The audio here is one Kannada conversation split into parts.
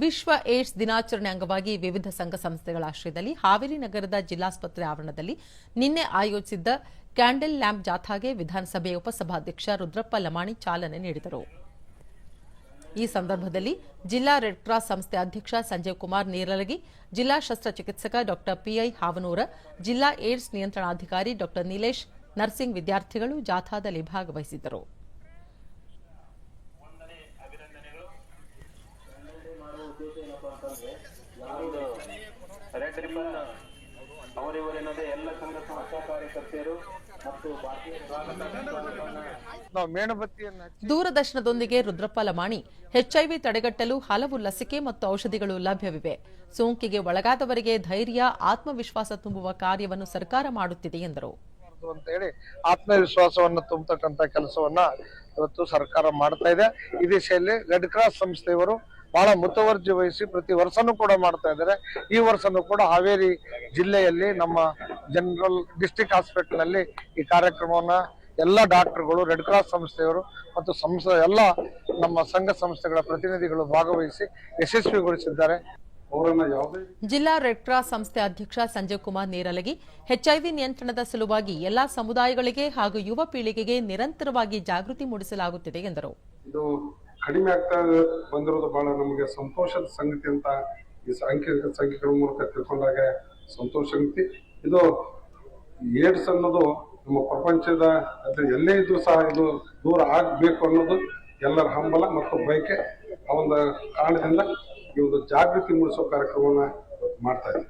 ವಿಶ್ವ ಏಡ್ಸ್ ದಿನಾಚರಣೆ ಅಂಗವಾಗಿ ವಿವಿಧ ಸಂಘ ಸಂಸ್ಥೆಗಳ ಆಶ್ರಯದಲ್ಲಿ ಹಾವೇರಿ ನಗರದ ಜಿಲ್ಲಾಸ್ಪತ್ರೆ ಆವರಣದಲ್ಲಿ ನಿನ್ನೆ ಆಯೋಜಿಸಿದ್ದ ಕ್ಯಾಂಡಲ್ ಲ್ಯಾಂಪ್ ಜಾಥಾಗೆ ವಿಧಾನಸಭೆಯ ಉಪಸಭಾಧ್ಯಕ್ಷ ರುದ್ರಪ್ಪ ಲಮಾಣಿ ಚಾಲನೆ ನೀಡಿದರು. ಈ ಸಂದರ್ಭದಲ್ಲಿ ಜಿಲ್ಲಾ ರೆಡ್ ಕ್ರಾಸ್ ಸಂಸ್ಥೆ ಅಧ್ಯಕ್ಷ ಸಂಜೀವ್ ಕುಮಾರ್ ನೀರಲಗಿ, ಜಿಲ್ಲಾ ಶಸ್ತ್ರಚಿಕಿತ್ಸಕ ಡಾ ಪಿಐ ಹಾವನೂರ, ಜಿಲ್ಲಾ ಏಡ್ಸ್ ನಿಯಂತ್ರಣಾಧಿಕಾರಿ ಡಾ ನಿಲೇಶ್, ನರ್ಸಿಂಗ್ ವಿದ್ಯಾರ್ಥಿಗಳು ಜಾಥಾದಲ್ಲಿ ಭಾಗವಹಿಸಿದ್ದರು. ಒಂದು ರೆಡ್ ರಿಬನ್ ಅವರಿವರೆನ್ನದೇ ಎಲ್ಲ ಸಂಘ ಸಂಸ್ಥಾ ಕಾರ್ಯಕರ್ತೆಯರು ಮತ್ತು ಭಾರತೀಯ ಸ್ವಾಗತ ಸಂಸ್ಥಾನವನ್ನ ನಾವು ಮೇಣಬತ್ತಿಯನ್ನು ಹಚ್ಚಿ ದೂರದರ್ಶನದೊಂದಿಗೆ ರುದ್ರಪ್ಪ ಲಮಾಣಿ ಎಚ್ಐವಿ ತಡೆಗಟ್ಟಲು ಹಲವು ಲಸಿಕೆ ಮತ್ತು ಔಷಧಿಗಳು ಲಭ್ಯವಿವೆ. ಸೋಂಕಿಗೆ ಒಳಗಾದವರಿಗೆ ಧೈರ್ಯ ಆತ್ಮವಿಶ್ವಾಸ ತುಂಬುವ ಕಾರ್ಯವನ್ನು ಸರ್ಕಾರ ಮಾಡುತ್ತಿದೆ ಎಂದರು. ಅಂತ ಹೇಳಿ ಆತ್ಮವಿಶ್ವಾಸವನ್ನು ತುಂಬತಕ್ಕಂತ ಕೆಲಸವನ್ನ ಇವತ್ತು ಸರ್ಕಾರ ಮಾಡ್ತಾ ಇದೆ. ಈ ದಿಶೆಯಲ್ಲಿ ರೆಡ್ ಕ್ರಾಸ್ ಸಂಸ್ಥೆಯವರು ಬಹಳ ಮುತುವರ್ಜಿ ವಹಿಸಿ ಪ್ರತಿ ವರ್ಷನೂ ಕೂಡ ಮಾಡ್ತಾ ಇದ್ದಾರೆ. ಈ ವರ್ಷನೂ ಕೂಡ ಹಾವೇರಿ ಜಿಲ್ಲೆಯಲ್ಲಿ ನಮ್ಮ ಜನರಲ್ ಡಿಸ್ಟಿಕ್ ಹಾಸ್ಪಿಟಲ್ನಲ್ಲಿ ಈ ಕಾರ್ಯಕ್ರಮವನ್ನ ಎಲ್ಲ ಡಾಕ್ಟರ್ಗಳು ರೆಡ್ ಕ್ರಾಸ್ ಸಂಸ್ಥೆಯವರು ಮತ್ತು ಸಂಸ್ಥೆ ಎಲ್ಲ ನಮ್ಮ ಸಂಘ ಸಂಸ್ಥೆಗಳ ಪ್ರತಿನಿಧಿಗಳು ಭಾಗವಹಿಸಿ ಯಶಸ್ವಿಗೊಳಿಸಿದ್ದಾರೆ. ಜಿಲ್ಲಾ ರೆಡ್ ಕ್ರಾಸ್ ಸಂಸ್ಥೆ ಅಧ್ಯಕ್ಷ ಸಂಜಯ್ ಕುಮಾರ್ ನೇರಲಗಿ ಎಚ್ಐವಿ ನಿಯಂತ್ರಣದ ಸಲುವಾಗಿ ಎಲ್ಲಾ ಸಮುದಾಯಗಳಿಗೆ ಹಾಗೂ ಯುವ ಪೀಳಿಗೆಗೆ ನಿರಂತರವಾಗಿ ಜಾಗೃತಿ ಮೂಡಿಸಲಾಗುತ್ತಿದೆ ಎಂದರು. ಕಡಿಮೆ ಆಗ್ತಾ ಬಂದಿರೋದು ಬಹಳ ನಮಗೆ ಸಂತೋಷದ ಸಂಗತಿ ಅಂತ ಈ ಸಾಂಖ್ಯಿಕ ಸಂಖ್ಯೆಗಳ ಮೂಲಕ ತಿಳ್ಕೊಂಡಾಗ ಸಂತೋಷ ಸಂಗತಿ. ಇದು ಏಡ್ಸ್ ಅನ್ನೋದು ನಮ್ಮ ಪ್ರಪಂಚದ ಅದು ಎಲ್ಲೇ ಇದ್ರೂ ಸಹ ಇದು ದೂರ ಆಗ್ಬೇಕು ಅನ್ನೋದು ಎಲ್ಲರ ಹಂಬಲ ಮತ್ತು ಬಯಕೆ ಆ ಒಂದು ಕಾರಣದಿಂದ ಈ ಒಂದು ಜಾಗೃತಿ ಮೂಡಿಸೋ ಕಾರ್ಯಕ್ರಮವನ್ನ ಮಾಡ್ತಾ ಇದ್ದೀವಿ.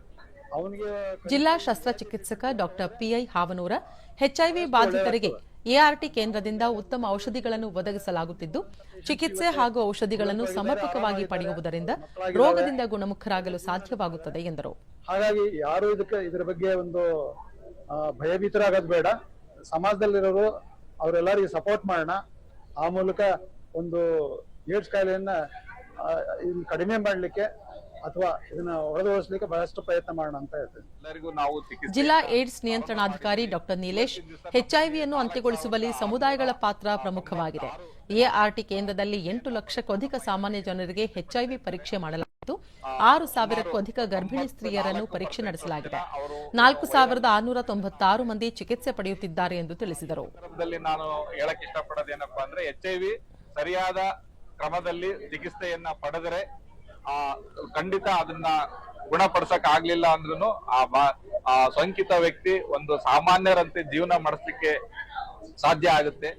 ಅವನಿಗೆ ಜಿಲ್ಲಾ ಶಸ್ತ್ರಚಿಕಿತ್ಸಕ doctor P I Havanur HIV ಬಾಧಿತರಿಗೆ ART ಕೇಂದ್ರದಿಂದ ಉತ್ತಮ ಔಷಧಿಗಳನ್ನು ಒದಗಿಸಲಾಗುತ್ತಿದ್ದು, ಚಿಕಿತ್ಸೆ ಹಾಗೂ ಔಷಧಿಗಳನ್ನು ಸಮರ್ಪಕವಾಗಿ ಪಡೆಯುವುದರಿಂದ ರೋಗದಿಂದ ಗುಣಮುಖರಾಗಲು ಸಾಧ್ಯವಾಗುತ್ತದೆ ಎಂದರು. ಹಾಗಾಗಿ ಯಾರು ಇದಕ್ಕೆ ಇದರ ಬಗ್ಗೆ ಒಂದು ಭಯಭೀತರಾಗೋದು ಬೇಡ. ಸಮಾಜದಲ್ಲಿರೋರು ಅವರೆಲ್ಲರಿಗೆ ಸಪೋರ್ಟ್ ಮಾಡೋಣ. ಆ ಮೂಲಕ ಒಂದು ಏಡ್ಸ್ ಕಾಯಿಲೆಯನ್ನ ಕಡಿಮೆ ಮಾಡಲಿಕ್ಕೆ ಅಥವಾ ಇದನ್ನ ಹೊರದೋಡಿಸ್ಲಿಕ್ಕೆ ಬಹಳಷ್ಟು ಪ್ರಯತ್ನ ಮಾಡೋಣ ಅಂತ ಹೇಳ್ತೇನೆ. ಎಲ್ಲರಿಗೂ ನಾವು ಜಿಲ್ಲಾ ಏಡ್ಸ್ ನಿಯಂತ್ರಣಾಧಿಕಾರಿ ಡಾಕ್ಟರ್ ನೀಲೇಶ್ ಹೆಚ್ಐವಿಯನ್ನು ಅಂತ್ಯಗೊಳಿಸುವಲ್ಲಿ ಸಮುದಾಯಗಳ ಪಾತ್ರ ಪ್ರಮುಖವಾಗಿದೆ. ಎಆರ್ಟಿ ಕೇಂದ್ರದಲ್ಲಿ ಎಂಟು ಲಕ್ಷಕ್ಕೂ ಅಧಿಕ ಸಾಮಾನ್ಯ ಜನರಿಗೆ ಎಚ್ಐವಿ ಪರೀಕ್ಷೆ ಮಾಡಲಾಗಿದ್ದು ಆರು ಸಾವಿರಕ್ಕೂ ಅಧಿಕ ಗರ್ಭಿಣಿ ಸ್ತ್ರೀಯರನ್ನು ಪರೀಕ್ಷೆ ನಡೆಸಲಾಗಿದೆ. ನಾಲ್ಕು ಸಾವಿರದ ಆರುನೂರ ತೊಂಬತ್ತಾರು ಮಂದಿ ಚಿಕಿತ್ಸೆ ಪಡೆಯುತ್ತಿದ್ದಾರೆ ಎಂದು ತಿಳಿಸಿದರು. ನಾನು ಹೇಳಕ್ ಇಷ್ಟಪಡೋದೇನಪ್ಪಾ ಅಂದ್ರೆ ಎಚ್ ಐ ವಿ ಸರಿಯಾದ ಕ್ರಮದಲ್ಲಿ ಚಿಕಿತ್ಸೆಯನ್ನ ಪಡೆದರೆ ಆ, ಖಂಡಿತ ಅದನ್ನ ಗುಣಪಡಿಸಕ್ ಆಗ್ಲಿಲ್ಲ ಅಂದ್ರೂ ಆ ಆ ಸೋಂಕಿತ ವ್ಯಕ್ತಿ ಒಂದು ಸಾಮಾನ್ಯರಂತೆ ಜೀವನ ಮಾಡಿಸ್ಲಿಕ್ಕೆ ಸಾಧ್ಯ ಆಗುತ್ತೆ.